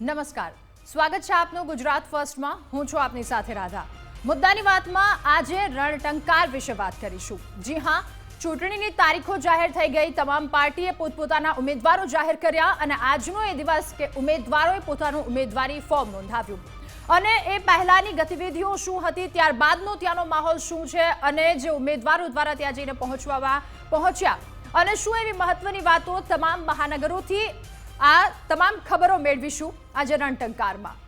નમસ્કાર. સ્વાગત છે આપનું ગુજરાત ફર્સ્ટમાં. હું છું આપની સાથે રાધા. મુદ્દાની વાતમાં આજે રણટંકાર વિશે વાત કરીશું. જી હા, ચૂંટણીની તારીખો જાહેર થઈ ગઈ. તમામ પાર્ટીએ પોતપોતાના ઉમેદવારો જાહેર કર્યા અને આજનો એ દિવસ કે ઉમેદવારોએ પોતાનું ઉમેદવારી ફોર્મ નોંધાવ્યું. અને એ પહેલાની ગતિવિધિઓ શું હતી, ત્યારબાદનો ત્યાંનો માહોલ શું છે અને જે ઉમેદવારો દ્વારા ત્યાં જઈને પહોંચવામાં પહોંચ્યા. અને શું એવી મહત્વની વાતો તમામ મહાનગરોથી આ તમામ ખબરો મેળવીશું આજે રણટંકારમાં.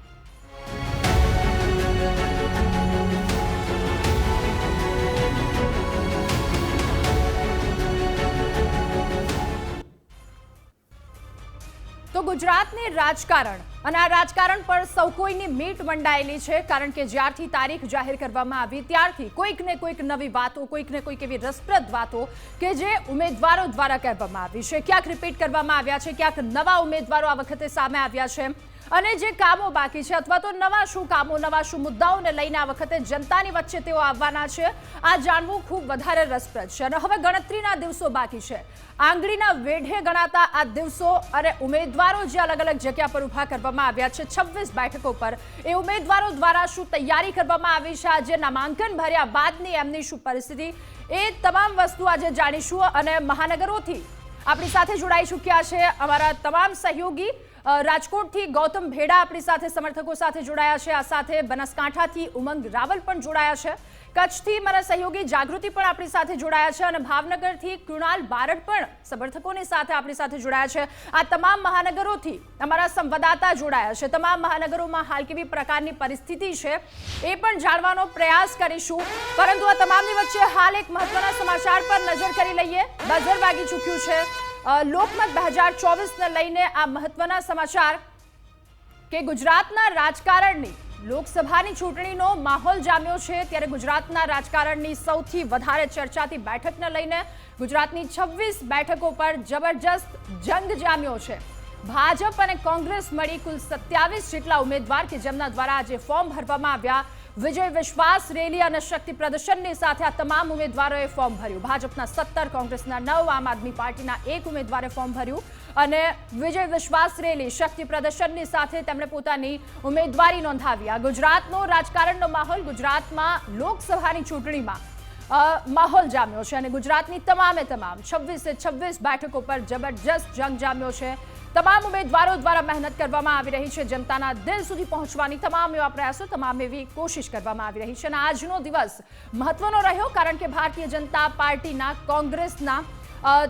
તો ગુજરાતને રાજકારણ અને આ રાજકારણ પર સૌ કોઈની મીટ મંડાયેલી છે, કારણ કે જ્યારથી તારીખ જાહેર કરવામાં આવી, ત્યારથી કોઈક ને કોઈક નવી વાતો, કોઈક ને કોઈક એવી રસપ્રદ વાતો કે જે ઉમેદવારો દ્વારા કહેવામાં આવી છે. ક્યાંક રિપીટ કરવામાં આવ્યા છે, ક્યાંક નવા ઉમેદવારો આ વખતે સામે આવ્યા છે. અને જે કામો બાકી છે, અથવા તો નવા શું કામો, નવા શું મુદ્દાઓને લઈને આ વખતે જનતાની વચ્ચે તેઓ આવવાના છે. આ જાણવું ખૂબ વધારે રસપ્રદ છે. અને હવે ગણતરીના દિવસો બાકી છે. આંગળીના વેઢે ગણાતા આ દિવસો અને ઉમેદવારો જે અલગ અલગ જગ્યા પર ઊભા કરવામાં આવ્યા છે, છવ્વીસ બેઠકો પર. એ ઉમેદવારો દ્વારા શું તૈયારી કરવામાં આવી છે? આજે નામાંકન ભર્યા બાદની એમની શું પરિસ્થિતિ? એ તમામ વસ્તુ આજે જાણીશું અને મહાનગરોથી આપણી સાથે જોડાઈ ચૂક્યા છે અમારા તમામ સહયોગી. રાજકોટથી ગૌતમ ભેડા આપણી સાથે સમર્થકો સાથે જોડાયા છે. આ સાથે બનાસકાંઠાથી ઉમંગ રાવલ પણ જોડાયા છે. કચ્છથી મારા સહયોગી જાગૃતિ પણ આપણી સાથે જોડાયા છે અને ભાવનગરથી કૃણાલ બારડ પણ સમર્થકોની સાથે આપણી સાથે જોડાયા છે. આ તમામ મહાનગરોથી અમારા સંવાદદાતા જોડાયા છે. તમામ મહાનગરોમાં હાલ કેવી પ્રકારની પરિસ્થિતિ છે એ પણ જાણવાનો પ્રયાસ કરીશું. પરંતુ આ તમામની વચ્ચે હાલ એક મહત્વના સમાચાર પર નજર કરી લઈએ. બઝર વાગી ચૂક્યું છે. લોકમત બે હજાર ચોવીસને લઈને આ મહત્વના સમાચાર કે ગુજરાતના રાજકારણની લોકસભાની ચૂંટણીનો માહોલ જામ્યો છે, ત્યારે ગુજરાતના રાજકારણની સૌથી વધારે ચર્ચાથી બેઠકને લઈને ગુજરાતની છવ્વીસ બેઠકો પર જબરજસ્ત જંગ જામ્યો છે. ભાજપ અને કોંગ્રેસ મળી કુલ સત્યાવીસ જેટલા ઉમેદવાર કે જેમના દ્વારા આજે ફોર્મ ભરવામાં આવ્યા વિજય વિશ્વાસ રેલી અને શક્તિ પ્રદર્શનની સાથે આ તમામ ઉમેદવારોએ ફોર્મ ભર્યું. ભાજપના સત્તર, કોંગ્રેસના નવ, આમ આદમી પાર્ટીના એક ઉમેદવારે ફોર્મ ભર્યું. અને વિજય વિશ્વાસ રેલી, શક્તિ પ્રદર્શનની સાથે તેમણે પોતાની ઉમેદવારી નોંધાવી. આ ગુજરાતનો રાજકારણનો માહોલ ગુજરાતમાં લોકસભાની ચૂંટણીમાં માહોલ જામ્યો છે અને ગુજરાતની તમામે તમામ છવ્વીસે છવ્વીસ બેઠકો પર જબરજસ્ત જંગ જામ્યો છે. તમામ ઉમેદવારો દ્વારા મહેનત કરવામાં આવી રહી છે. જનતાના દિલ સુધી પહોંચવાની તમામ એવા પ્રયાસો, તમામ એવી કોશિશ કરવામાં આવી રહી છે. અને આજનો દિવસ મહત્વનો રહ્યો કારણ કે ભારતીય જનતા પાર્ટીના, કોંગ્રેસના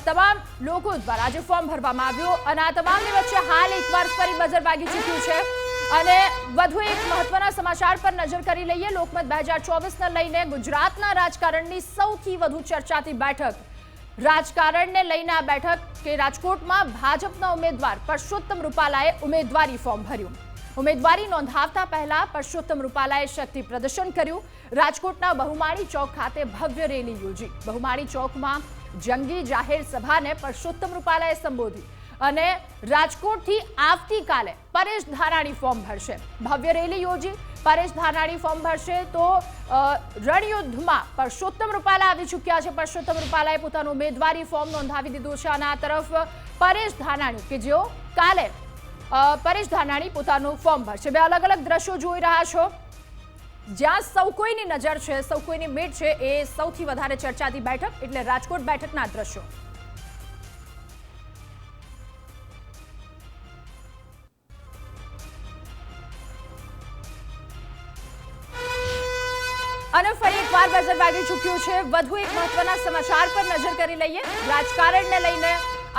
તમામ લોકો દ્વારા આજે ફોર્મ ભરવામાં આવ્યું. અને આ તમામની વચ્ચે હાલ એકવાર ફરી બજર વાગી ચૂક્યું છે. અને વધુ એક મહત્વના સમાચાર પર નજર કરી લઈએ. લોકમત બે હજાર ચોવીસને લઈને ગુજરાતના રાજકારણની સૌથી વધુ ચર્ચાતી બેઠક રાજકારણને લઈને આ બેઠક કે રાજકોટમાં ભાજપના ઉમેદવાર પરસોત્તમ રૂપાલાએ ઉમેદવારી ફોર્મ ભર્યું. ઉમેદવારી નોંધાવતા પહેલા પરસોત્તમ રૂપાલાએ શક્તિ પ્રદર્શન કર્યું. રાજકોટના બહુમાળી ચોક ખાતે ભવ્ય રેલી યોજી. બહુમાળી ચોકમાં જંગી જાહેર સભાને પરસોત્તમ રૂપાલાએ સંબોધી. અને રાજકોટથી આવતીકાલે પરેશ ધારાણી ફોર્મ ભરશે. ભવ્ય રેલી યોજી, પરેશ ધારાણી ફોર્મ ભરશે તો રણયુદ્ધમાં પરસોત્તમ રૂપાલા આવી ચૂક્યા છે. પરસોત્તમ રૂપાલાએ પોતાનું ઉમેદવારી ફોર્મ નોંધાવી દીધું છે. અને આ તરફ પરેશ ધાનાણી કે જેઓ કાલે પરેશ ધાનાણી પોતાનું ફોર્મ ભરશે. બે અલગ અલગ દ્રશ્યો જોઈ રહ્યા છો. જ્યાં સૌ કોઈની નજર છે, સૌ કોઈની મીટ છે, એ સૌથી વધારે ચર્ચાતી બેઠક એટલે રાજકોટ બેઠકના દ્રશ્યો. બજર વાગી ચૂક્યું છે. વધુ એક મહત્વના સમાચાર પર નજર કરી લઈએ. રાજકારણને લઈને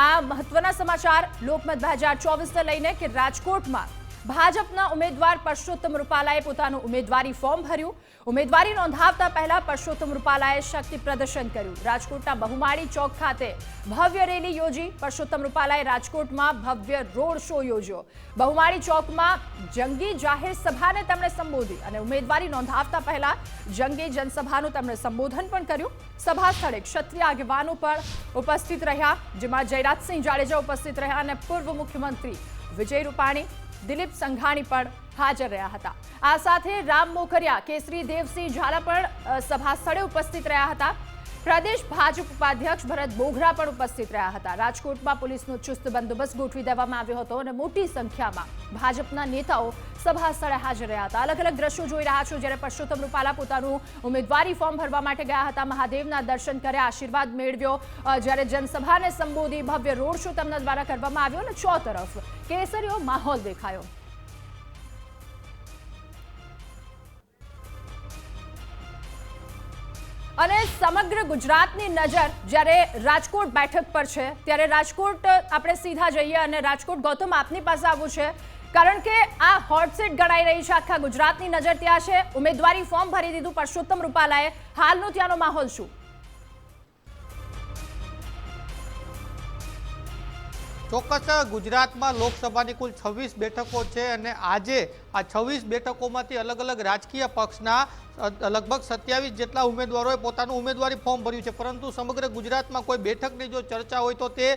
આ મહત્વના સમાચાર લોકમત બે હજાર ચોવીસને લઈને કે રાજકોટમાં ભાજપના ઉમેદવાર પરસોત્તમ રૂપાલાએ પોતાનું ઉમેદવારી ફોર્મ ભર્યું. ઉમેદવારી નોંધાવતા પહેલા પરસોત્તમ રૂપાલાએ શક્તિ પ્રદર્શન કર્યું. રાજકોટના બહુમાળી ચોક ખાતે ભવ્ય રેલી યોજી. પરસોત્તમ રૂપાલાએ રાજકોટમાં ભવ્ય રોડ શો યોજ્યો. બહુમાળી ચોકમાં જંગી જાહેર સભાને તેમણે સંબોધી અને ઉમેદવારી નોંધાવતા પહેલા જંગી જનસભાનું તેમણે સંબોધન પણ કર્યું. સભા સ્થળે ક્ષત્રિય આગેવાનો પણ ઉપસ્થિત રહ્યા, જેમાં જયરાજસિંહ જાડેજા ઉપસ્થિત રહ્યા અને પૂર્વ મુખ્યમંત્રી વિજય રૂપાણી દિલીપ સંઘાણી પણ હાજર રહ્યા હતા. આ સાથે રામ મોખરિયા, કેસરી દેવસિંહ ઝાલા પણ સભા સ્થળે ઉપસ્થિત રહ્યા હતા. પ્રદેશ ભાજપ ઉપાધ્યક્ષ ભરત બોઘરા પણ ઉપસ્થિત રહ્યા હતા. રાજકોટમાં પોલીસનો ચુસ્ત બંદોબસ્ત ગોઠવી દેવામાં આવ્યો હતો અને મોટી સંખ્યામાં ભાજપના નેતાઓ સભા સ્થળે હાજર રહ્યા હતા. અલગ અલગ દ્રશ્યો જોઈ રહ્યા છો જ્યારે પરસોત્તમ રૂપાલા પોતાનું ઉમેદવારી ફોર્મ ભરવા માટે ગયા હતા. મહાદેવના દર્શન કર્યા, આશીર્વાદ મેળવ્યો. જ્યારે જનસભાને સંબોધી ભવ્ય રોડ શો તેમના દ્વારા કરવામાં આવ્યો અને ચો તરફ કેસરીઓ માહોલ દેખાયો. અને સમગ્ર ગુજરાતની નજર જ્યારે રાજકોટ બેઠક પર છે, ત્યારે રાજકોટ, આપણે સીધા જઈએ અને રાજકોટ ગૌતમ આપની પાસે આવવું છે. કારણ કે આ હોટસીટ ગણાઈ રહી છે આખા ગુજરાતની નજર. ત્યાં છે, ઉમેદવારી ફોર્મ ભરી દીધું પરસોત્તમ રૂપાલાએ. હાલનો ત્યાંનો માહોલ શું? ચોક્કસ ગુજરાતમાં લોકસભાની કુલ છવ્વીસ બેઠકો છે અને આજે આ છવ્વીસ બેઠકોમાંથી અલગ અલગ રાજકીય પક્ષના લગભગ સત્યાવીસ જેટલા ઉમેદવારોએ પોતાનું ઉમેદવારી ફોર્મ ભર્યું છે. પરંતુ સમગ્ર ગુજરાતમાં કોઈ બેઠકની જો ચર્ચા હોય તો તે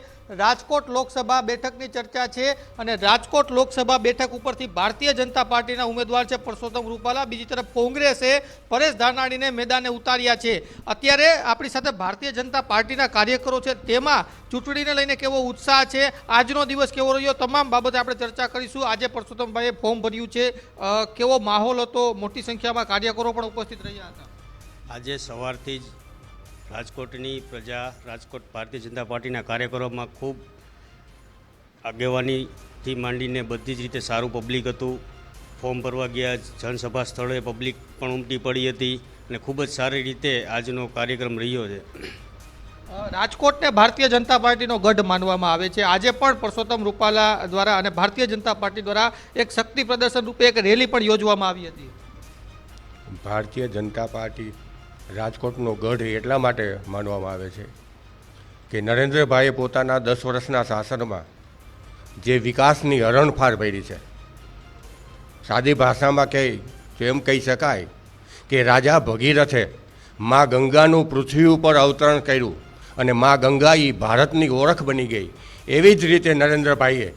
રાજકોટ લોકસભા બેઠકની ચર્ચા છે અને રાજકોટ લોકસભા બેઠક ઉપરથી ભારતીય જનતા પાર્ટીના ઉમેદવાર છે પરસોત્તમ રૂપાલા, બીજી તરફ કોંગ્રેસે પરેશ ધાનાણીને મેદાને ઉતાર્યા છે. અત્યારે આપણી સાથે ભારતીય જનતા પાર્ટીના કાર્યકરો છે, તેમાં ચૂંટણીને લઈને કેવો ઉત્સાહ છે, આજનો દિવસ કેવો રહ્યો, તમામ બાબતે આપણે ચર્ચા કરીશું. આજે પરસોત્તમભાઈએ ફોર્મ ભર્યું છે. અ, કેવો માહોલ હતો? મોટી સંખ્યામાં કાર્યકરો પણ ઉપસ્થિત રહ્યા હતા. આજે સવારથી જ રાજકોટની પ્રજા રાજકોટ ભારતીય જનતા પાર્ટીના કાર્યકરોમાં ખૂબ આગેવાનીથી માંડીને બધી જ રીતે સારું પબ્લિક હતું. ફોર્મ ભરવા ગયા જનસભા સ્થળે પબ્લિક પણ ઉમટી પડી હતી અને ખૂબ જ સારી રીતે આજનો કાર્યક્રમ રહ્યો છે. રાજકોટને ભારતીય જનતા પાર્ટીનો ગઢ માનવામાં આવે છે. આજે પણ પરસોત્તમ રૂપાલા દ્વારા અને ભારતીય જનતા પાર્ટી દ્વારા એક શક્તિ પ્રદર્શન રૂપે એક રેલી પણ યોજવામાં આવી હતી. ભારતીય જનતા પાર્ટી રાજકોટનો ગઢ એટલા માટે માનવામાં આવે છે કે નરેન્દ્રભાઈએ પોતાના દસ વર્ષના શાસનમાં જે વિકાસની હરણફાળ ભરી છે, સાદી ભાષામાં કહી, તો એમ કહી શકાય કે રાજા ભગીરથે મા ગંગાનું પૃથ્વી ઉપર અવતરણ કર્યું. અને મા ગંગા એ ભારતની ઓળખ બની ગઈ. એવી જ રીતે નરેન્દ્રભાઈએ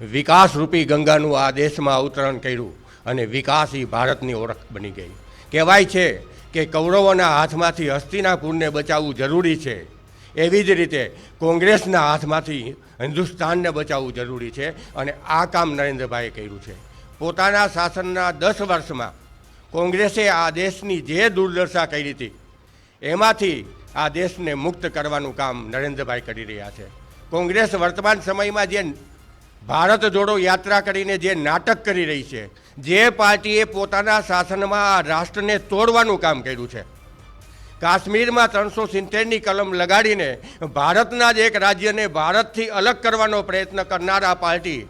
વિકાસરૂપી ગંગાનું આ દેશમાં અવતરણ કર્યું અને વિકાસ એ ભારતની ઓળખ બની ગઈ. કહેવાય છે કે કૌરવોના હાથમાંથી હસ્તિનાપુરને બચાવવું જરૂરી છે. એવી જ રીતે કોંગ્રેસના હાથમાંથી હિન્દુસ્તાનને બચાવવું જરૂરી છે અને આ કામ નરેન્દ્રભાઈએ કર્યું છે. પોતાના શાસનના દસ વર્ષમાં કોંગ્રેસે આ દેશની જે દુર્દશા કરી હતી, એમાંથી આ દેશને મુક્ત કરવાનું કામ નરેન્દ્રભાઈ કરી રહ્યા છે. કોંગ્રેસ વર્તમાન સમયમાં જે ભારત જોડો યાત્રા કરીને જે નાટક કરી રહી છે, જે પાર્ટીએ પોતાના શાસનમાં આ રાષ્ટ્રને તોડવાનું કામ કર્યું છે. કાશ્મીરમાં ત્રણસો સિત્તેરની કલમ લગાડીને ભારતના જ એક રાજ્યને ભારતથી અલગ કરવાનો પ્રયત્ન કરનાર આ પાર્ટી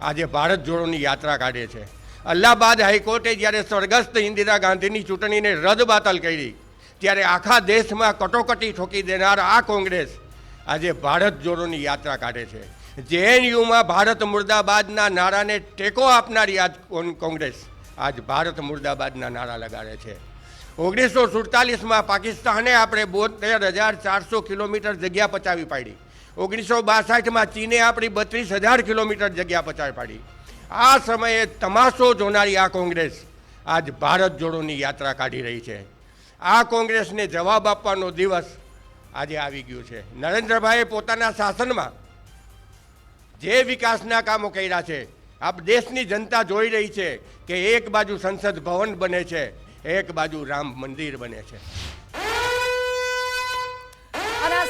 આજે ભારત જોડોની યાત્રા કાઢે છે. અલ્હાબાદ હાઈકોર્ટે જ્યારે સ્વર્ગસ્થ ઇન્દિરા ગાંધીની ચૂંટણીને રદબાતલ કરી ત્યારે આખા દેશમાં કટોકટી ઠોકી દેનાર આ કોંગ્રેસ આજે ભારત જોડોની યાત્રા કાઢે છે. જેએનયુમાં ભારત મુર્દાબાદના નારાને ટેકો આપનારી આજ કોંગ્રેસ આજ ભારત મુર્દાબાદના નારા લગાડે છે. ઓગણીસો સુડતાલીસમાં પાકિસ્તાને આપણે બોતેર હજાર ચારસો કિલોમીટર જગ્યા પચાવી પાડી. ઓગણીસો બાસઠમાં ચીને આપણી બત્રીસ હજાર કિલોમીટર જગ્યા પચાવી પાડી. આ સમયે તમાશો જોનારી આ કોંગ્રેસ આજ ભારત જોડોની યાત્રા કાઢી રહી છે. આ કોંગ્રેસને જવાબ આપવાનો દિવસ આજે આવી ગયો છે. નરેન્દ્રભાઈએ પોતાના શાસનમાં જે વિકાસના કામો કર્યા છે, આપ દેશની જનતા જોઈ રહી છે કે એક બાજુ સંસદ ભવન બને છે, એક બાજુ રામ મંદિર બને છે.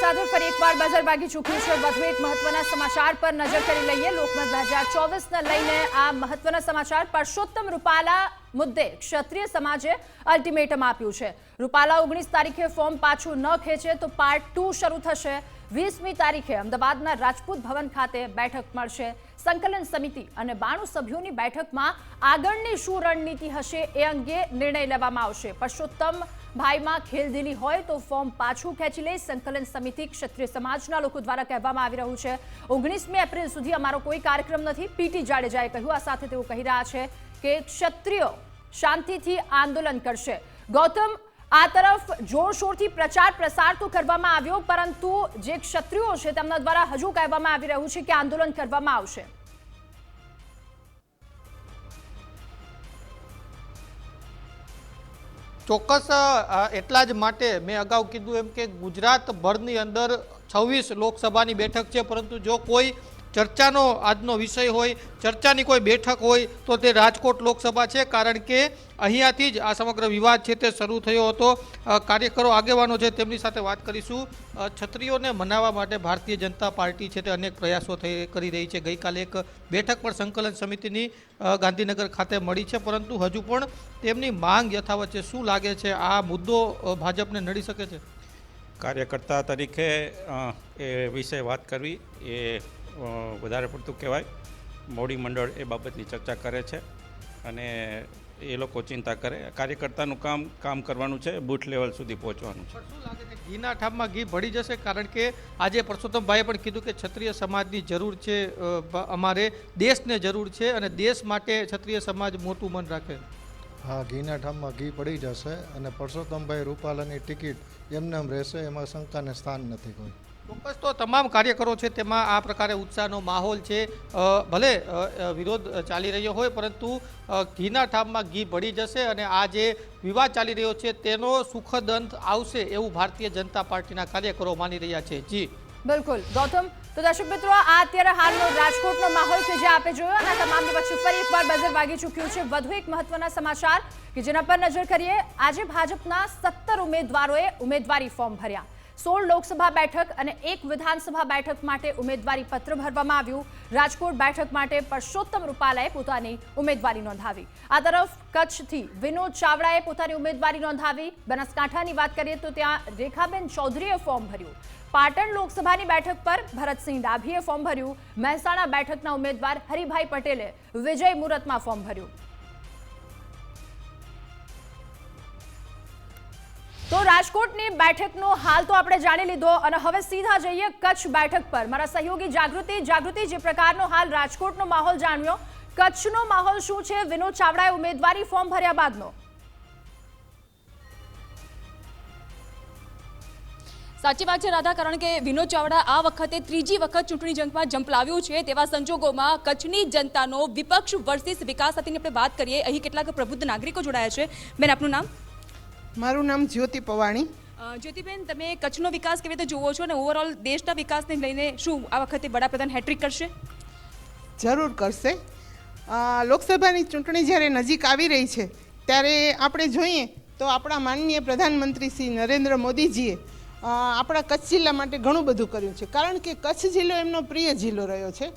સાથે ફરી એકવાર બજાર ભાગી ચૂક્યું છે વધુ એક મહત્વના સમાચાર પર નજર કરી લઈએ લોકમત બે હજાર ચોવીસને લઈને આ મહત્વના સમાચાર પરસોત્તમ રૂપાલા મુદ્દે ક્ષત્રિય સમાજે અલ્ટિમેટમ આપ્યું છે। રૂપાલા ઓગણીસ તારીખે ફોર્મ પાછું ન ખેંચે તો પાર્ટ ટુ શરૂ થશે। વીસમી તારીખે અમદાવાદના રાજપૂત ભવન ખાતે બેઠક મળશે। સંકલન સમિતિ અને બાણું સભ્યોની બેઠકમાં આગળની શું રણનીતિ હશે એ અંગે નિર્ણય લેવામાં આવશે। પરસોત્તમ ભાઈમાં ખેલદિલી હોય તો ફોર્મ પાછું ખેંચી લે. સંકલન સમિતિ ક્ષત્રિય સમાજના લોકો દ્વારા કહેવામાં આવી રહ્યું છે. ઓગણીસમી એપ્રિલ સુધી અમારો કોઈ કાર્યક્રમ નથી. પીટી જાડેજાએ કહ્યું, આ સાથે તેઓ કહી રહ્યા છે કે ક્ષત્રિયો શાંતિથી આંદોલન કરશે. ગૌતમ, આ તરફ જોરશોરથી પ્રચાર પ્રસાર તો કરવામાં આવ્યો, પરંતુ જે ક્ષત્રિયો છે તેમના દ્વારા હજુ કહેવામાં આવી રહ્યું છે કે આંદોલન કરવામાં આવશે. ચોક્કસ એટલા જ માટે મેં અગાઉ કીધું એમ કે ગુજરાતભરની અંદર છવ્વીસ લોકસભાની બેઠક છે, પરંતુ જો કોઈ ચર્ચાનો આજનો વિષય હોય, ચર્ચાની કોઈ બેઠક હોય, તો તે રાજકોટ લોકસભા છે, કારણ કે અહીંયાથી જ આ સમગ્ર વિવાદ છે તે શરૂ થયો હતો. કાર્યકરો આગેવાનો છે તેમની સાથે વાત કરીશું. છત્રીઓને મનાવવા માટે ભારતીય જનતા પાર્ટી છે તે અનેક પ્રયાસો થઈ, કરી રહી છે. ગઈકાલે એક બેઠક પણ સંકલન સમિતિની ગાંધીનગર ખાતે મળી છે, પરંતુ હજુ પણ તેમની માંગ યથાવત છે. શું લાગે છે, આ મુદ્દો ભાજપને નડી શકે છે? કાર્યકર્તા તરીકે એ વિશે વાત કરવી એ વધારે પડતું કહેવાય. મોડી મંડળ એ બાબતની ચર્ચા કરે છે અને એ લોકો ચિંતા કરે. કાર્યકર્તાનું કામ કામ કરવાનું છે બૂથ લેવલ સુધી પહોંચવાનું છે. પણ શું લાગે છે ઘીના ઠામમાં ઘી ભળી જશે? કારણ કે આજે પરસોત્તમભાઈએ પણ કીધું કે ક્ષત્રિય સમાજની જરૂર છે અમારે દેશને જરૂર છે અને દેશ માટે ક્ષત્રિય સમાજ મોટું મન રાખે. હા ઘીના ઠામમાં ઘી પડી જશે અને પરસોત્તમભાઈ રૂપાલાની ટિકિટ એમને એમ રહેશે એમાં શંકાને સ્થાન નથી કોઈ. ચોક્કસ તો તમામ કાર્યકરો છે તેમાં આ પ્રકારે ઉત્સાહનો માહોલ છે. ભલે વિરોધ ચાલી રહ્યો હોય, પરંતુ ઘીના ઠામમાં ઘી ભળી જશે અને આ જે વિવાદ ચાલી રહ્યો છે તેનો સુખદ અંત આવશે એવું ભારતીય જનતા પાર્ટીના કાર્યકરો માની રહ્યા છે. જી. બિલકુલ. ગૌતમ, તો દર્શક મિત્રો, આ અત્યારે હાલનો રાજકોટનો માહોલ કે જે આપે જોયો અને તમામની વચ્ચે ફરી એકવાર બઝર વાગી ચૂક્યું છે. વધુ એક મહત્વના સમાચાર કે જેના પર નજર કરીએ. આજે ભાજપના સત્તર ઉમેદવારોએ ઉમેદવારી ફોર્મ ભર્યા. સોળ લોકસભા બેઠક અને એક વિધાનસભા બેઠક માટે ઉમેદવારી પત્ર ભરવામાં આવ્યું. રાજકોટ બેઠક માટે પરસોત્તમ રૂપાલાએ પોતાની ઉમેદવારી નોંધાવી. આ તરફ કચ્છથી વિનોદ ચાવડાએ પોતાની ઉમેદવારી નોંધાવી. બનાસકાંઠાની વાત કરીએ તો ત્યાં રેખાબેન ચૌધરીએ ફોર્મ ભર્યું. પાટણ લોકસભાની બેઠક પર ભરતસિંહ ડાભીએ ફોર્મ ભર્યું. મહેસાણા બેઠકના ઉમેદવાર હરિભાઈ પટેલે વિજય મુહૂર્તમાં ફોર્મ ભર્યું. તો રાજકોટની બેઠકનો હાલ તો આપણે જાણી લીધો અને હવે સીધા જઈએ કચ્છ બેઠક પર. મારા સહયોગી જાગૃતિ જાગૃતિ જે પ્રકારનો હાલ રાજકોટનો માહોલ જાણ્યો. કચ્છનો માહોલ શું છે? વિનોદ ચાવડાએ ઉમેદવારી ફોર્મ ભર્યા બાદનો. સાચી વાત છે રાધા, કારણ કે વિનોદ ચાવડા આ વખતે ત્રીજી વખત ચૂંટણી જંગમાં જંપલાવ્યું છે. તેવા સંજોગોમાં કચ્છની જનતાનો વિપક્ષ વર્સિસ વિકાસ સાથેની આપણે વાત કરીએ. અહીં કેટલાક પ્રબુદ્ધ નાગરિકો જોડાયા છે. બેન, આપનું નામ? મારું નામ જ્યોતિ પવાણી. અ, જ્યોતિબેન તમે કચ્છનો વિકાસ કેવી રીતે જોવો છો અને ઓવરઓલ દેશના વિકાસને લઈને શું આ વખતે વડાપ્રધાન હેટ્રિક કરશે? જરૂર કરશે. અ, લોકસભાની ચૂંટણી જ્યારે નજીક આવી રહી છે ત્યારે આપણે જોઈએ તો આપણા માનનીય પ્રધાનમંત્રી શ્રી નરેન્દ્ર મોદીજીએ અ, આપણા કચ્છ જિલ્લા માટે ઘણું બધું કર્યું છે. કારણ કે કચ્છ જિલ્લો એમનો પ્રિય જિલ્લો રહ્યો છે.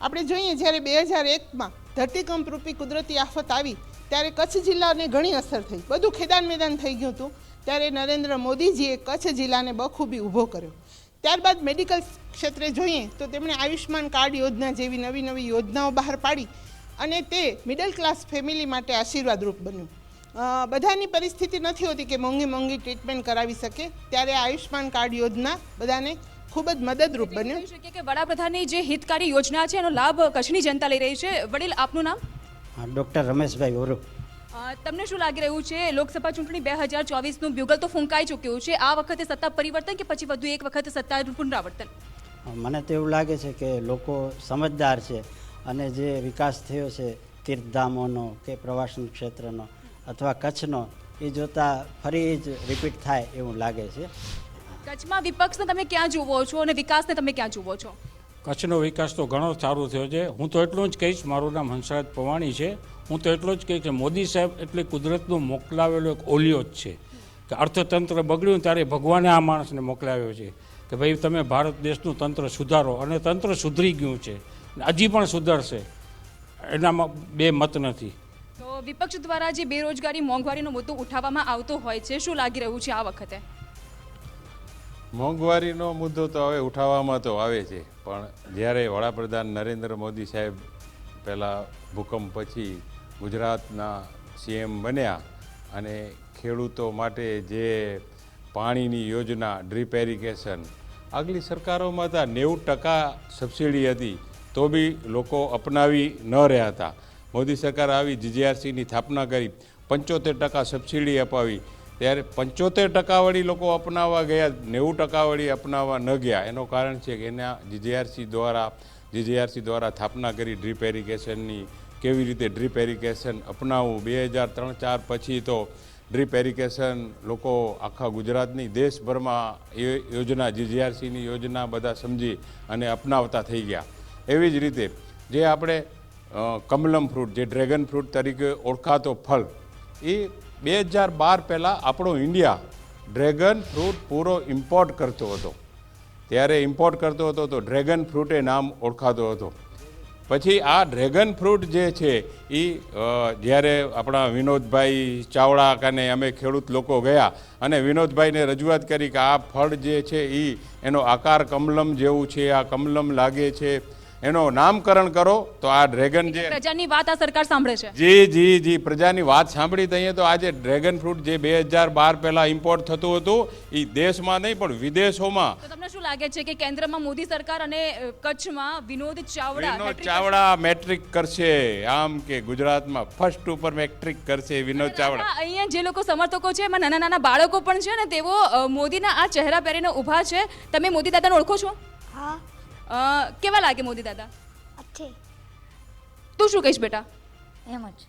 આપણે જોઈએ જ્યારે બે હજાર એકમાં ધરતીકંપ રૂપી કુદરતી આફત આવી ત્યારે કચ્છ જિલ્લાને ઘણી અસર થઈ. બધું ખેદાન મેદાન થઈ ગયું હતું. ત્યારે નરેન્દ્ર મોદીજીએ કચ્છ જિલ્લાને બખૂબી ઊભો કર્યો. ત્યારબાદ મેડિકલ ક્ષેત્રે જોઈએ તો તેમણે આયુષ્માન કાર્ડ યોજના જેવી નવી નવી યોજનાઓ બહાર પાડી અને તે મિડલ ક્લાસ ફેમિલી માટે આશીર્વાદરૂપ બન્યું. બધાની પરિસ્થિતિ નથી હોતી કે મોંઘી મોંઘી ટ્રીટમેન્ટ કરાવી શકે. ત્યારે આયુષ્માન કાર્ડ યોજના બધાને ખૂબ જ મદદરૂપ બન્યું. કે વડાપ્રધાનની જે હિતકારી યોજના છે એનો લાભ કચ્છની જનતા લઈ રહી છે. વડીલ આપનું નામ? હા ડૉક્ટર રમેશભાઈ ઓરુ. તમને શું લાગી રહ્યું છે? લોકસભા ચૂંટણી બે હજાર ચોવીસનું બ્યુગલ તો ફૂંકાઈ ચૂક્યું છે. આ વખતે સત્તા પરિવર્તન કે પછી વધુ એક વખત સત્તાનું પુનરાવર્તન? મને તો એવું લાગે છે કે લોકો સમજદાર છે અને જે વિકાસ થયો છે તીર્થધામોનો કે પ્રવાસન ક્ષેત્રનો અથવા કચ્છનો એ જોતાં ફરી જ રિપીટ થાય એવું લાગે છે. કચ્છમાં વિપક્ષને તમે ક્યાં જુઓ છો અને વિકાસને તમે ક્યાં જુઓ છો? કચ્છનો વિકાસ તો ઘણો સારો થયો છે. હું તો એટલું જ કહીશ, મારું નામ હંસરાજ પવાણી છે. હું તો એટલું જ કહીશ કે મોદી સાહેબ એટલે કુદરતનું મોકલાવેલો એક ઓલિયો જ છે. કે અર્થતંત્ર બગડ્યું ત્યારે ભગવાને આ માણસને મોકલાવ્યો છે. કે ભાઈ તમે ભારત દેશનું તંત્ર સુધારો અને તંત્ર સુધરી ગયું છે. હજી પણ સુધરશે. એનામાં બે મત નથી. તો વિપક્ષ દ્વારા જે બેરોજગારી, મોંઘવારીનો મુદ્દો ઉઠાવવામાં આવતો હોય છે, શું લાગી રહ્યું છે આ વખતે? મોંઘવારીનો મુદ્દો તો હવે ઉઠાવવામાં તો આવે છે, પણ જ્યારે વડાપ્રધાન નરેન્દ્ર મોદી સાહેબ પહેલાં ભૂકંપ પછી ગુજરાતના સીએમ બન્યા અને ખેડૂતો માટે જે પાણીની યોજના, ડ્રીપ એરિગેશન, આગલી સરકારોમાં હતા નેવું ટકા સબસિડી હતી, તો બી લોકો અપનાવી ન રહ્યા હતા. મોદી સરકાર આવી જીજીઆરસીની સ્થાપના કરી, પંચોતેર ટકા સબસિડી અપાવી ત્યારે પંચોતેર ટકાવાળી લોકો અપનાવવા ગયા, નેવું ટકાવાળી અપનાવવા ન ગયા. એનું કારણ છે કે એના જીજીઆરસી દ્વારા જીજીઆરસી દ્વારા સ્થાપના કરી ડ્રીપ એરિગેશનની કેવી રીતે ડ્રીપ એરિગેશન અપનાવવું. બે હજાર ત્રણ ચાર પછી તો ડ્રીપ એરિગેશન લોકો આખા ગુજરાતની દેશભરમાં એ યોજના, જીજીઆરસીની યોજના બધા સમજી અને અપનાવતા થઈ ગયા. એવી જ રીતે જે આપણે કમલમ ફ્રૂટ, જે ડ્રેગન ફ્રૂટ તરીકે ઓળખાતો ફળ, એ બે હજાર બાર પહેલાં આપણો ઇન્ડિયા ડ્રેગન ફ્રૂટ પૂરો ઇમ્પોર્ટ કરતો હતો. ત્યારે ઇમ્પોર્ટ કરતો હતો તો ડ્રેગન ફ્રૂટે નામ ઓળખાતો હતો. પછી આ ડ્રેગન ફ્રૂટ જે છે એ જ્યારે આપણા વિનોદભાઈ ચાવડા કને અમે ખેડૂત લોકો ગયા અને વિનોદભાઈને રજૂઆત કરી કે આ ફળ જે છે એ એનો આકાર કમલમ જેવું છે, આ કમલમ લાગે છે એનો નામકરણ કરો તો આ ડ્રેગન જે પ્રજાની વાત આ સરકાર સાંભળે છે. જી જી જી પ્રજાની વાત સાંભળી તો અહીંયા તો આજે ડ્રેગન ફ્રૂટ જે બે હજાર બાર પહેલા ઇમ્પોર્ટ થતું હતું એ દેશમાં નહીં પણ વિદેશોમાં. તમને શું લાગે છે કે કેન્દ્રમાં મોદી સરકાર અને કચ્છમાં વિનોદ ચાવડા વિનોદ ચાવડા મેટ્રિક કરશે. આમ કે ગુજરાતમાં ફર્સ્ટ ઉપર મેટ્રિક કરશે વિનોદ ચાવડા. અહીંયા જે લોકો સમર્થકો છે એમાં નાના નાના બાળકો પણ છે ને તેઓ મોદીના આ ચહેરા પહેરીને ઊભા છે. તમે મોદી દાદાને ઓળખો છો? હા. અ, કેવા લાગે મોદી દાદા? અચ્છે. તું શું કહીશ બેટા? એમ જ.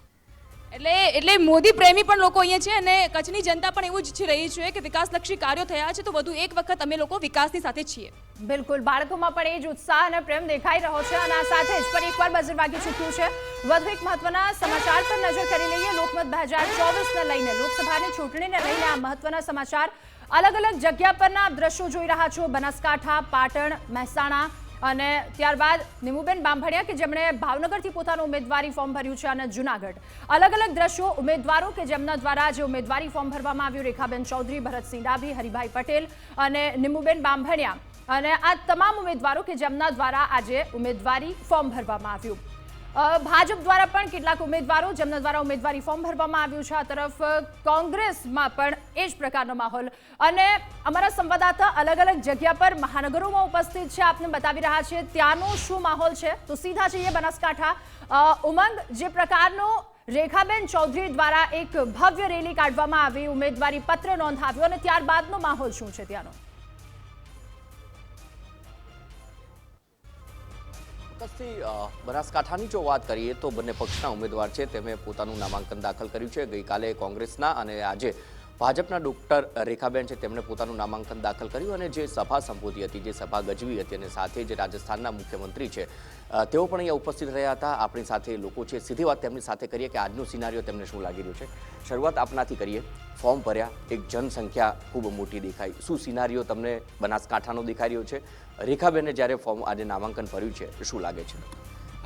એટલે એટલે મોદી પ્રેમી પણ લોકો અહીંયા છે અને કચ્છની જનતા પણ એવું જ ઈચ્છી રહી છે કે વિકાસલક્ષી કાર્યો થયા છે તો વધુ એક વખત અમે લોકો વિકાસની સાથે છીએ. બિલકુલ બાળકોમાં પણ એ જ ઉત્સાહ અને પ્રેમ દેખાઈ રહ્યો છે અને આ સાથે જ ફરી એકવાર બજર વાગી ચૂક્યું છે. વધુ એક મહત્વના સમાચાર પર નજર કરી લઈએ. લોકમત બે હજાર ચોવીસને લઈને લોકસભાની ચૂંટણીને લઈને આ મહત્વના સમાચાર અલગ અલગ જગ્યા પરના આપ દ્રશ્યો જોઈ રહ્યા છો. બનાસકાંઠા પાટણ મહેસાણા અને ત્યારબાદ નિમુબેન બાંભણિયા કે જેમણે ભાવનગરથી પોતાનું ઉમેદવારી ફોર્મ ભર્યું છે અને જુનાગઢ. અલગ અલગ દ્રશ્યો, ઉમેદવારો કે જેમના દ્વારા જે ઉમેદવારી ફોર્મ ભરવામાં આવ્યું, રેખાબેન ચૌધરી ભરતસિંહ ડાભી હરિભાઈ પટેલ અને નિમુબેન બાંભણિયા અને આ તમામ ઉમેદવારો કે જેમના દ્વારા આજે ઉમેદવારી ફોર્મ ભરવામાં આવ્યું. ભાજપ દ્વારા પણ કેટલાક ઉમેદવારો, જેમના દ્વારા ઉમેદવારી ફોર્મ ભરવામાં આવ્યું છે, આ તરફ કોંગ્રેસમાં પણ એ જ પ્રકારનો માહોલ. અને અમારા સંવાદદાતા અલગ અલગ જગ્યા પર મહાનગરોમાં ઉપસ્થિત છે, આપને બતાવી રહ્યા છે ત્યાંનો શું માહોલ છે. તો સીધા જઈએ બનાસકાંઠા. ઉમંગ, જે પ્રકારનો રેખાબેન ચૌધરી દ્વારા એક ભવ્ય રેલી કાઢવામાં આવી, ઉમેદવારી પત્ર નોંધાવ્યો, અને ત્યારબાદનો માહોલ શું છે ત્યાંનો? ચોક્કસથી બનાસકાંઠાની જો વાત કરીએ તો બંને પક્ષના ઉમેદવાર છે તેમણે પોતાનું નામાંકન દાખલ કર્યું છે. ગઈકાલે કોંગ્રેસના અને આજે ભાજપના ડોક્ટર રેખાબેન છે તેમણે પોતાનું નામાંકન દાખલ કર્યું અને જે સભા સંબોધી હતી, જે સભા ગજવી હતી અને સાથે જે રાજસ્થાનના મુખ્યમંત્રી છે તેઓ પણ અહીંયા ઉપસ્થિત રહ્યા હતા. આપણી સાથે લોકો છે. સીધી વાત તેમની સાથે કરીએ કે આજનું સિનારીઓ તેમને શું લાગી રહ્યું છે? શરૂઆત આપનાથી કરીએ. ફોર્મ ભર્યા, એક જનસંખ્યા ખૂબ મોટી દેખાઈ. શું સિનારીઓ તમને બનાસકાંઠાનો દેખાઈ રહ્યો છે? રેખાબેને જ્યારે ફોર્મ આજે નામાંકન ભર્યું છે શું લાગે છે?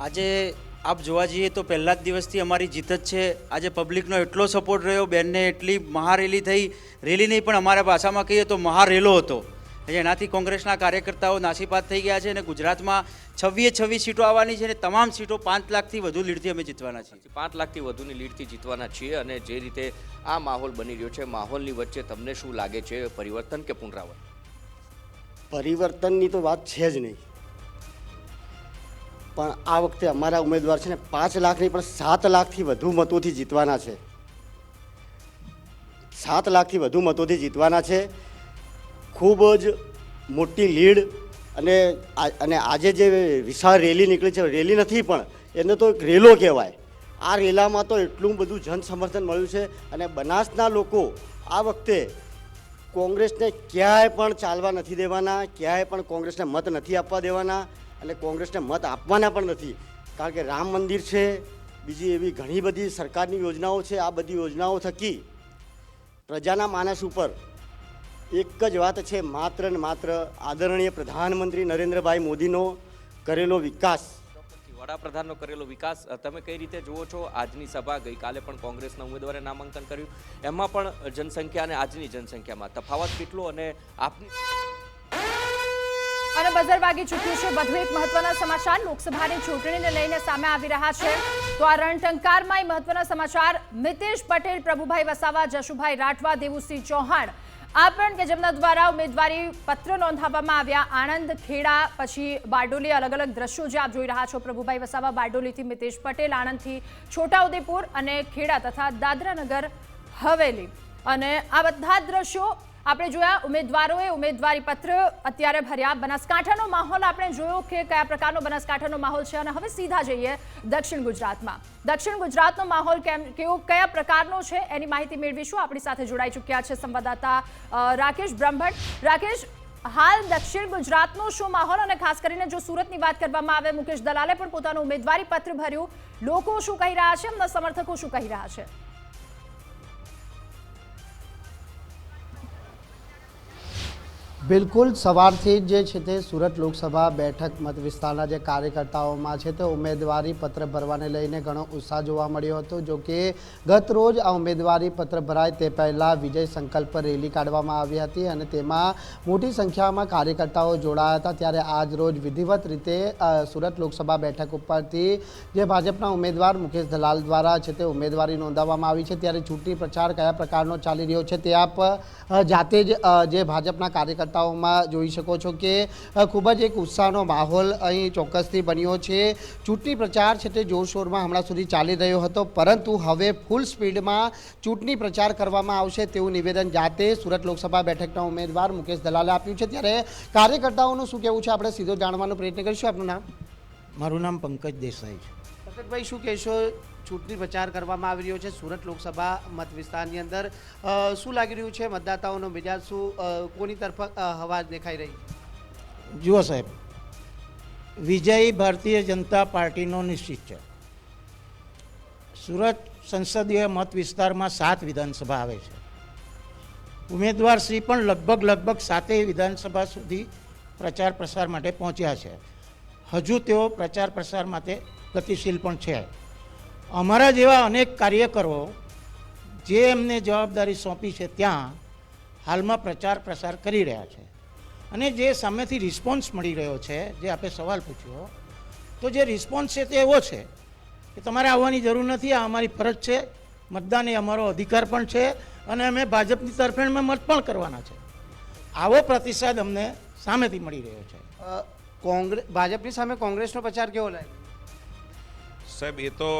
આજે આપ જોવા જઈએ તો પહેલા જ દિવસથી અમારી જીત જ છે. આજે પબ્લિકનો એટલો સપોર્ટ રહ્યો બેનને એટલી મહારેલી થઈ. રેલી નહીં પણ અમારા ભાષામાં કહીએ તો મહારેલો હતો. એનાથી કોંગ્રેસના કાર્યકર્તાઓ નાસીપાત થઈ ગયા છે અને ગુજરાતમાં છવ્વીએ છવ્વીસ સીટો આવવાની છે અને તમામ સીટો પાંચ લાખથી વધુ લીડથી અમે જીતવાના છીએ. પાંચ લાખથી વધુની લીડથી જીતવાના છીએ અને જે રીતે આ માહોલ બની રહ્યો છે માહોલની વચ્ચે તમને શું લાગે છે પરિવર્તન કે પુનરાવર્તન? પરિવર્તનની તો વાત છે જ નહીં. પણ આ વખતે અમારા ઉમેદવાર છે ને પાંચ લાખની પણ સાત લાખથી વધુ મતોથી જીતવાના છે. સાત લાખથી વધુ મતોથી જીતવાના છે. ખૂબ જ મોટી લીડ અને અને આજે જે વિશાળ રેલી નીકળી છે, રેલી નથી પણ એને તો એક રેલો કહેવાય. આ રેલામાં તો એટલું બધું જન સમર્થન મળ્યું છે અને બનાસના લોકો આ વખતે કોંગ્રેસને ક્યાંય પણ ચાલવા નથી દેવાના, ક્યાંય પણ કોંગ્રેસને મત નથી આપવા દેવાના અને કોંગ્રેસને મત આપવાના પણ નથી. કારણ કે રામ મંદિર છે, બીજી એવી ઘણી બધી સરકારની યોજનાઓ છે, આ બધી યોજનાઓ થકી પ્રજાના માનસ ઉપર એક જ વાત છે, માત્ર ને માત્ર આદરણીય પ્રધાનમંત્રી નરેન્દ્રભાઈ મોદીનો કરેલો વિકાસ. વડાપ્રધાનનો કરેલો વિકાસ તમે કઈ રીતે જુઓ છો? આજની સભા ગઈકાલે પણ કોંગ્રેસના ઉમેદવારે નામાંકન કર્યું. એમાં પણ જનસંખ્યા અને આજની જનસંખ્યામાં તફાવત કેટલો અને આપની અને બઝર વાગી ચૂક્યું છે. વધુ એક મહત્વના સમાચાર, લોકસભાની ચૂંટણીને લઈને સામે આવી રહ્યા છે. તો આ રણટંકારમાં મહત્વના સમાચાર, મિતેશ પટેલ, પ્રભુભાઈ વસાવા, જશુભાઈ રાઠવા, દેવુસિંહ ચૌહાણ. આ પણ કે જેમના દ્વારા ઉમેદવારી પત્ર નોંધાવવામાં આવ્યા, આણંદ, ખેડા, પછી બારડોલી અલગ અલગ દ્રશ્યો જે આપ જોઈ રહ્યા છો, પ્રભુભાઈ વસાવા, બારડોલીથી મિતેશ પટેલ, આણંદથી છોટાઉદેપુર અને ખેડા તથા દાદરાનગર હવેલી. અને આ બધા દ્રશ્યો આપણે જોયા ઉમેદવારોએ ઉમેદવારી પત્ર અત્યારે ભર્યા. બનાસકાંઠાનો માહોલ આપણે જોયો કે કયા પ્રકારનો બનાસકાંઠાનો માહોલ છે અને હવે સીધા જઈએ દક્ષિણ ગુજરાતમાં. દક્ષિણ ગુજરાતનો માહોલ કેમ, કેવો, કયા પ્રકારનો છે એની માહિતી મેળવીશું. આપણી સાથે જોડાઈ ચૂક્યા છે સંવાદદાતા રાકેશ બ્રહ્મભટ્ટ રાકેશ, હાલ દક્ષિણ ગુજરાતનો શું માહોલ અને ખાસ કરીને જો સુરતની વાત કરવામાં આવે, મુકેશ દલાલે પણ પોતાનું ઉમેદવારી પત્ર ભર્યું. લોકો શું કહી રહ્યા છે? એમના સમર્થકો શું કહી રહ્યા છે? બિલકુલ સવારથી જ જે છે તે સુરત લોકસભા બેઠક મત વિસ્તારના જે કાર્યકર્તાઓમાં છે તે ઉમેદવારી પત્ર ભરવાને લઈને ઘણો ઉત્સાહ જોવા મળ્યો હતો. જો કે ગત રોજ આ ઉમેદવારી પત્ર ભરાય તે પહેલાં વિજય સંકલ્પ રેલી કાઢવામાં આવી હતી અને તેમાં મોટી સંખ્યામાં કાર્યકર્તાઓ જોડાયા હતા. ત્યારે આજ રોજ વિધિવત રીતે સુરત લોકસભા બેઠક ઉપરથી જે ભાજપના ઉમેદવાર મુકેશ દલાલ દ્વારા છે તે ઉમેદવારી નોંધાવવામાં આવી છે. ત્યારે ચૂંટણી પ્રચાર કયા પ્રકારનો ચાલી રહ્યો છે તે આપ જાતે જ જે ભાજપના કાર્યકર્તાઓમાં જોઈ શકો છો કે ખૂબ જ એક ઉત્સાહનો માહોલ અહીં ચોક્કસથી બન્યો છે. ચૂંટણી પ્રચાર છે તે જોરશોરમાં હમણાં સુધી ચાલી રહ્યો હતો પરંતુ હવે ફૂલ સ્પીડમાં ચૂંટણી પ્રચાર કરવામાં આવશે તેવું નિવેદન જાતે સુરત લોકસભા બેઠકના ઉમેદવાર મુકેશ દલાલે આપ્યું છે. ત્યારે કાર્યકર્તાઓનું શું કહેવું છે? આપણે સીધો જાણવાનો પ્રયત્ન કરીશું. આપનું નામ? મારું નામ પંકજ દેસાઈ છે. પંકજભાઈ શું કહેશો? ચૂંટણી પ્રચાર કરવામાં આવી રહ્યો છે. સુરત લોકસભા મત વિસ્તારની અંદર શું લાગી રહ્યું છે મતદાતાઓનો મિજાજ? શું કોની તરફ હવા દેખાઈ રહી? જુઓ સાહેબ, વિજય ભારતીય જનતા પાર્ટીનો નિશ્ચિત છે. સુરત સંસદીય મત વિસ્તારમાં સાત વિધાનસભા આવે છે. ઉમેદવાર શ્રી પણ લગભગ લગભગ સાતેય વિધાનસભા સુધી પ્રચાર પ્રસાર માટે પહોંચ્યા છે. હજુ તેઓ પ્રચાર પ્રસાર માટે ગતિશીલ પણ છે. અમારા જેવા અનેક કાર્યકરો જે એમને જવાબદારી સોંપી છે ત્યાં હાલમાં પ્રચાર પ્રસાર કરી રહ્યા છે. અને જે સામેથી રિસ્પોન્સ મળી રહ્યો છે જે આપે સવાલ પૂછ્યો તો જે રિસ્પોન્સ છે તે એવો છે કે તમારે આવવાની જરૂર નથી આ અમારી ફરજ છે મતદાન એ અમારો અધિકાર પણ છે અને અમે ભાજપની તરફેણમાં મત પણ કરવાના છે. આવો પ્રતિસાદ અમને સામેથી મળી રહ્યો છે. કોંગ્રેસ ભાજપની સામે કોંગ્રેસનો પ્રચાર કેવો લાગે સાહેબ એ તો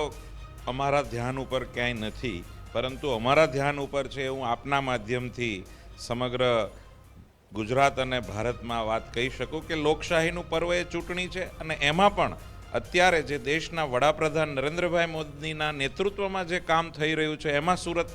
અમારા ધ્યાન ઉપર ક્યાંય નથી, પરંતુ અમારા ધ્યાન ઉપર છે હું આપના માધ્યમથી સમગ્ર ગુજરાત અને ભારતમાં વાત કહી શકું કે લોકશાહીનું પર્વ એ ચૂંટણી છે અને એમાં પણ અત્યારે જે દેશના વડાપ્રધાન નરેન્દ્રભાઈ મોદીના નેતૃત્વમાં જે કામ થઈ રહ્યું છે, એમાં સુરત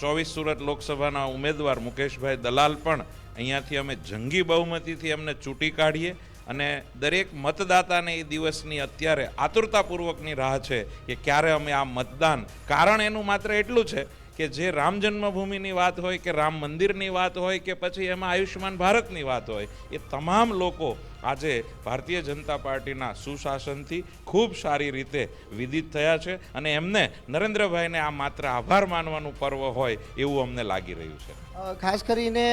ચોવીસ સુરત લોકસભાના ઉમેદવાર મુકેશભાઈ દલાલ પણ અહીંયાથી અમે જંગી બહુમતીથી એમને ચૂંટી કાઢીએ. અને દરેક મતદાતાને એ દિવસની અત્યારે આતુરતાપૂર્વકની રાહ છે કે ક્યારે અમે આ મતદાન, કારણ એનું માત્ર એટલું છે કે જે રામ જન્મભૂમિની વાત હોય કે રામ મંદિરની વાત હોય કે પછી એમાં આયુષ્યમાન ભારતની વાત હોય, એ તમામ લોકો આજે ભારતીય જનતા પાર્ટીના સુશાસનથી ખૂબ સારી રીતે વિદિત થયા છે અને એમને નરેન્દ્રભાઈને આ માત્ર આભાર માનવાનું પર્વ હોય એવું અમને લાગી રહ્યું છે. ખાસ કરીને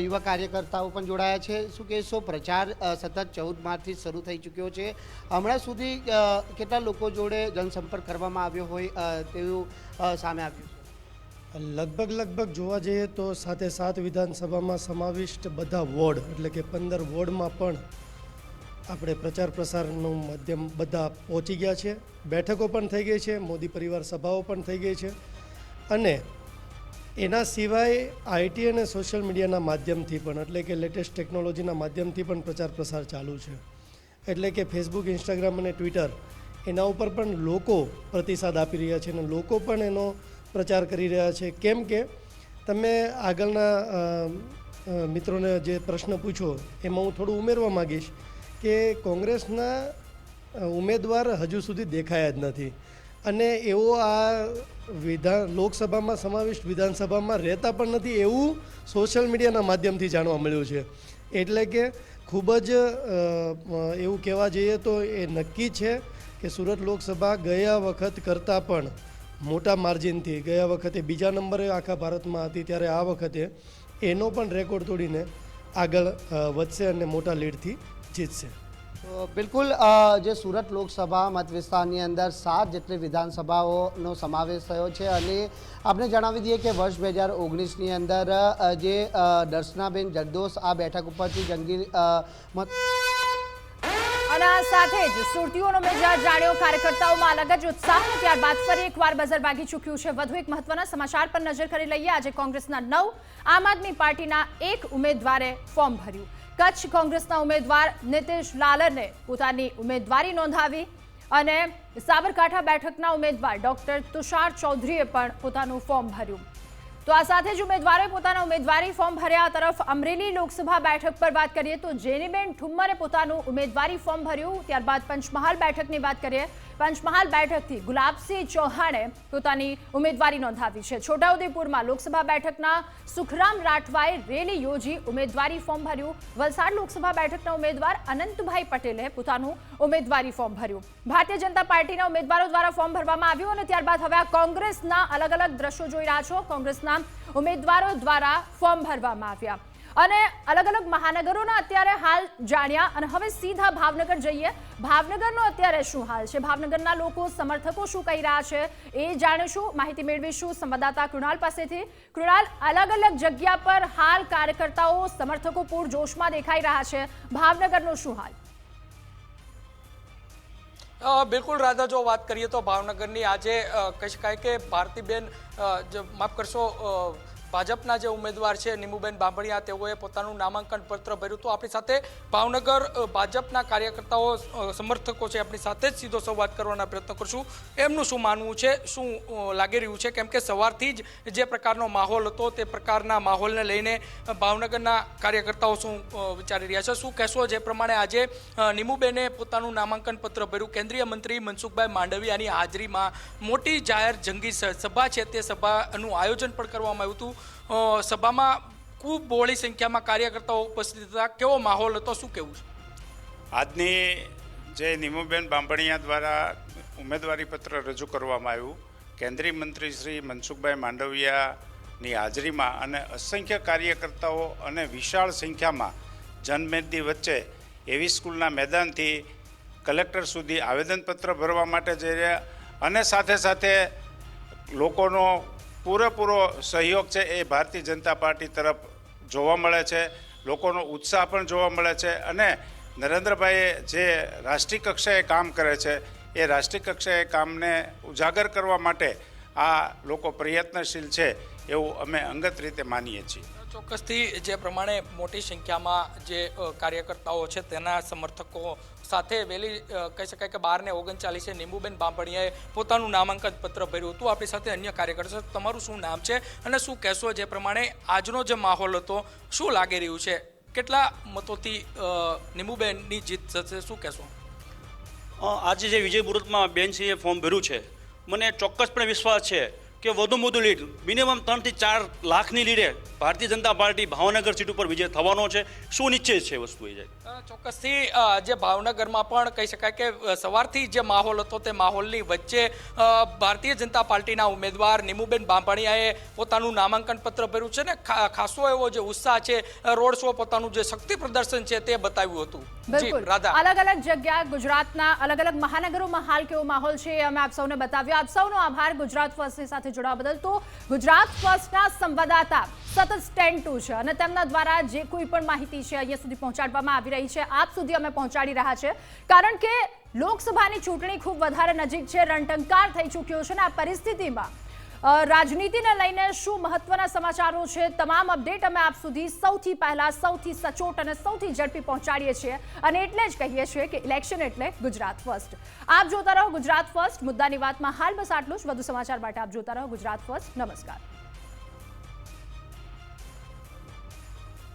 યુવા કાર્યકર્તાઓ પણ જોડાયા છે. શું કહેશો પ્રચાર સતત ચૌદ માર્ચથી શરૂ થઈ ચૂક્યો છે. હમણાં સુધી કેટલા લોકો જોડે જનસંપર્ક કરવામાં આવ્યો હોય તેવું સામે આવ્યું લગભગ લગભગ જોવા જઈએ તો સાથે સાત વિધાનસભામાં સમાવિષ્ટ બધા વોર્ડ એટલે કે પંદર વોર્ડમાં પણ આપણે પ્રચાર પ્રસારનું માધ્યમ બધા પહોંચી ગયા છે. બેઠકો પણ થઈ ગઈ છે, મોદી પરિવાર સભાઓ પણ થઈ ગઈ છે. અને એના સિવાય આઈટી અને સોશિયલ મીડિયાના માધ્યમથી પણ, એટલે કે લેટેસ્ટ ટેકનોલોજીના માધ્યમથી પણ પ્રચાર પ્રસાર ચાલુ છે. એટલે કે ફેસબુક, ઇન્સ્ટાગ્રામ અને ટ્વિટર એના ઉપર પણ લોકો પ્રતિસાદ આપી રહ્યા છે અને લોકો પણ એનો પ્રચાર કરી રહ્યા છે. કેમ કે તમે આગળના મિત્રોને જે પ્રશ્ન પૂછો, એમાં હું થોડું ઉમેરવા માગીશ. કે કોંગ્રેસના ઉમેદવાર હજુ સુધી દેખાયા જ નથી. અને એવો આ વિધાન, લોકસભામાં સમાવિષ્ટ વિધાનસભામાં રહેતા પણ નથી એવું સોશિયલ મીડિયાના માધ્યમથી જાણવા મળ્યું છે. એટલે કે ખૂબ જ એવું કહેવા જઈએ તો એ નક્કી છે કે સુરત લોકસભા ગયા વખત કરતાં પણ મોટા માર્જિનથી, ગયા વખતે બીજા નંબરે આખા ભારતમાં હતી, ત્યારે આ વખતે એનો પણ રેકોર્ડ તોડીને આગળ વધશે અને મોટા લીડથી જીતશે બિલકુલ જે સુરત લોકસભા મત વિસ્તારની અંદર સાત જેટલી વિધાનસભાઓનો સમાવેશ થયો છે અને આપણે જણાવી દઈએ કે વર્ષ બે હજાર ઓગણીસની અંદર જે દર્શનાબેન જરદોસ આ બેઠક ઉપરથી જંગી મત અને સાથે સાથે જ સુરતીઓનો મેજાજ જાણ્યો કાર્યકર્તાઓમાં અલગ જ ઉત્સાહ અને ત્યારબાદ ફરી એકવાર બજાર ભાગી ચૂક્યું છે. વધુ એક મહત્વના સમાચાર પર નજર કરી લઈએ. આજે કોંગ્રેસના નવ આમ આદમી પાર્ટીના એક ઉમેદવારે ફોર્મ ભર્યું. કચ્છ કોંગ્રેસના ઉમેદવાર નીતિશ લાલને પોતાની ઉમેદવારી નોંધાવી અને સાબરકાંઠા બેઠકના ઉમેદવાર ડોક્ટર તુષાર ચૌધરીએ પણ પોતાનું ફોર્મ ભર્યું. તો આ સાથે જ ઉમેદવારોએ પોતાના ઉમેદવારી ફોર્મ ભર્યા તરફ અમરેલી લોકસભા બેઠક પર વાત કરીએ તો જેનીબેન ઠુમ્મરે પોતાનું ઉમેદવારી ફોર્મ ભર્યું, ત્યારબાદ પંચમહાલ બેઠકની વાત કરીએ પંચમહાલ બેઠકથી ગુલાબસિંહ ચૌહાણે પોતાની ઉમેદવારી નોંધાવી છે. છોટાઉદેપુરમાં લોકસભા બેઠકના સુખરામ રાઠવાએ રેલી યોજી ઉમેદવારી ફોર્મ ભર્યું. વલસાડ લોકસભા બેઠકના ઉમેદવાર અનંતભાઈ પટેલે પોતાનું ઉમેદવારી ફોર્મ ભર્યું. ભારતીય જનતા પાર્ટીના ઉમેદવારો દ્વારા ફોર્મ ભરવામાં આવ્યું અને ત્યારબાદ હવે આ કોંગ્રેસના અલગ અલગ દ્રશ્યો જોઈ રહ્યા છો. કોંગ્રેસના ઉમેદવારો દ્વારા ફોર્મ ભરવામાં આવ્યા. અને અલગ અલગ મહાનગરોના અત્યારે હાલ જાણ્યા અને હવે સીધા ભાવનગર જઈએ. ભાવનગરનો અત્યારે શું હાલ છે? ભાવનગરના લોકો, સમર્થકો શું કહી રહ્યા છે? એ જાણીશું, માહિતી મેળવીશું સંવાદદાતા કૃણાલ પાસેથી. કૃણાલ, અલગ અલગ જગ્યા પર હાલ કાર્યકર્તાઓ, સમર્થકો પૂરજોશમાં દેખાઈ રહ્યા છે. ભાવનગરનો શું હાલ? બિલકુલ રાધા, જો વાત કરીએ તો ભાવનગરની આજે કહી શકાય કે ભારતીબેન માફ કરશો ભાજપના જે ઉમેદવાર છે, નીમુબેન બાંભણિયા, તેઓએ પોતાનું નામાંકન પત્ર ભર્યું. હતું આપણી સાથે ભાવનગર ભાજપના કાર્યકર્તાઓ સમર્થકો છે, આપણી સાથે જ સીધો સંવાદ કરવાના પ્રયત્ન કરશું. એમનું શું માનવું છે? શું લાગી રહ્યું છે? કેમ કે સવારથી જ જે પ્રકારનો માહોલ હતો, તે પ્રકારના માહોલને લઈને ભાવનગરના કાર્યકર્તાઓ શું વિચારી રહ્યા છે? શું કહેશો જે પ્રમાણે આજે નિમુબેને પોતાનું નામાંકન પત્ર ભર્યું? કેન્દ્રીય મંત્રી મનસુખભાઈ માંડવિયાની હાજરીમાં મોટી જાહેર જંગી સભા છે, તે સભાનું આયોજન પણ કરવામાં આવ્યું હતું. સભામાં ખૂબ બહોળી સંખ્યામાં કાર્યકર્તાઓ ઉપસ્થિત હતા. કેવો માહોલ હતો? શું કેવું છે? આજની જે નિમુબેન બાંભણિયા દ્વારા ઉમેદવારી પત્ર રજૂ કરવામાં આવ્યું, કેન્દ્રીય મંત્રી શ્રી મનસુખભાઈ માંડવિયાની હાજરીમાં અને અસંખ્ય કાર્યકર્તાઓ અને વિશાળ સંખ્યામાં જનમેદની વચ્ચે એવી સ્કૂલના મેદાનથી કલેક્ટર સુધી આવેદનપત્ર ભરવા માટે જઈ રહ્યા અને સાથે સાથે લોકોનો પૂરેપૂરો સહયોગ છે એ ભારતીય જનતા પાર્ટી તરફ જોવા મળે છે, લોકોનો ઉત્સાહ પણ જોવા મળે છે અને નરેન્દ્રભાઈએ જે રાષ્ટ્રીય કક્ષાએ કામ કરે છે, એ રાષ્ટ્રીય કક્ષાએ કામને ઉજાગર કરવા માટે આ લોકો પ્રયત્નશીલ છે એવું અમે અંગત રીતે માનીએ છીએ. ચોક્કસથી જે પ્રમાણે મોટી સંખ્યામાં જે કાર્યકર્તાઓ છે તેના સમર્થકો સાથે વહેલી કહી શકાય કે બાર ને ઓગણચાલીસે નીંબુબેન બાંભણિયાએ પોતાનું નામાંકન પત્ર ભર્યું હતું. આપણી સાથે અન્ય કાર્યકર્તા. તમારું શું નામ છે અને શું કહેશો જે પ્રમાણે આજનો જે માહોલ હતો, શું લાગી રહ્યું છે? કેટલા મતોથી નિંબુબેનની જીત થશે શું કહેશો? આજે જે વિજય મુહૂર્તમાં બેનસિંહે ફોર્મ ભર્યું છે. મને ચોક્કસપણે વિશ્વાસ છે કે વધુમાં વધુ લીડ. મિનિમમ ત્રણથી ચાર લાખની લીડે ભારતીય જનતા પાર્ટી ભાવનગર સીટ ઉપર વિજય થવાનો છે. શું સુનિશ્ચિત છે વસ્તુ એ જાય. ચોક્કસથી જે ભાવનગરમાં પણ કહી શકાય કે સવારથી જે માહોલ હતો તે માહોલની વચ્ચે અ, ભારતીય જનતા પાર્ટીના ઉમેદવાર નીમુબેન બાંભણિયાએ પોતાનું નામાંકન પત્ર ભર્યું છે ને ખાસો એવો જે ઉત્સાહ છે રોડ શો પોતાનું જે શક્તિ પ્રદર્શન છે તે બતાવ્યું હતું. જી બિલકુલ. અલગ અલગ જગ્યા ગુજરાતના અલગ અલગ મહાનગરોમાં હાલ કેવો માહોલ છે અમે આપ સૌને બતાવ્યો આપ સૌનો આભાર ગુજરાત ફર્સ્ટની સાથે જોડાવા બદલ તો ગુજરાત ફર્સ્ટના સંવાદદાતા સતત સ્ટેન્ડ ટુ છે અને તેમના દ્વારા જે કોઈ પણ માહિતી છે અહીંયા સુધી પહોંચાડવામાં આવી રહી છે, આપ સુધી અમે પહોંચાડી રહ્યા છે. કારણ કે લોકસભાની ચૂંટણી ખૂબ વધારે નજીક છે, રણટંકાર થઈ ચૂક્યો છે અને આ પરિસ્થિતિમાં રાજનીતિને લઈને શું મહત્વના સમાચારો છે? તમામ અપડેટ અમે આપ સુધી સૌથી પહેલા, સૌથી સચોટ અને સૌથી ઝડપી પહોંચાડીએ છીએ. અને એટલે જ કહીએ છીએ કે ઇલેક્શન એટલે ગુજરાત ફર્સ્ટ. આપ જોતા રહો ગુજરાત ફર્સ્ટ. મુદ્દાની વાતમાં હાલ બસ આટલું જ. વધુ સમાચાર માટે આપ જોતા રહો ગુજરાત ફર્સ્ટ. નમસ્કાર.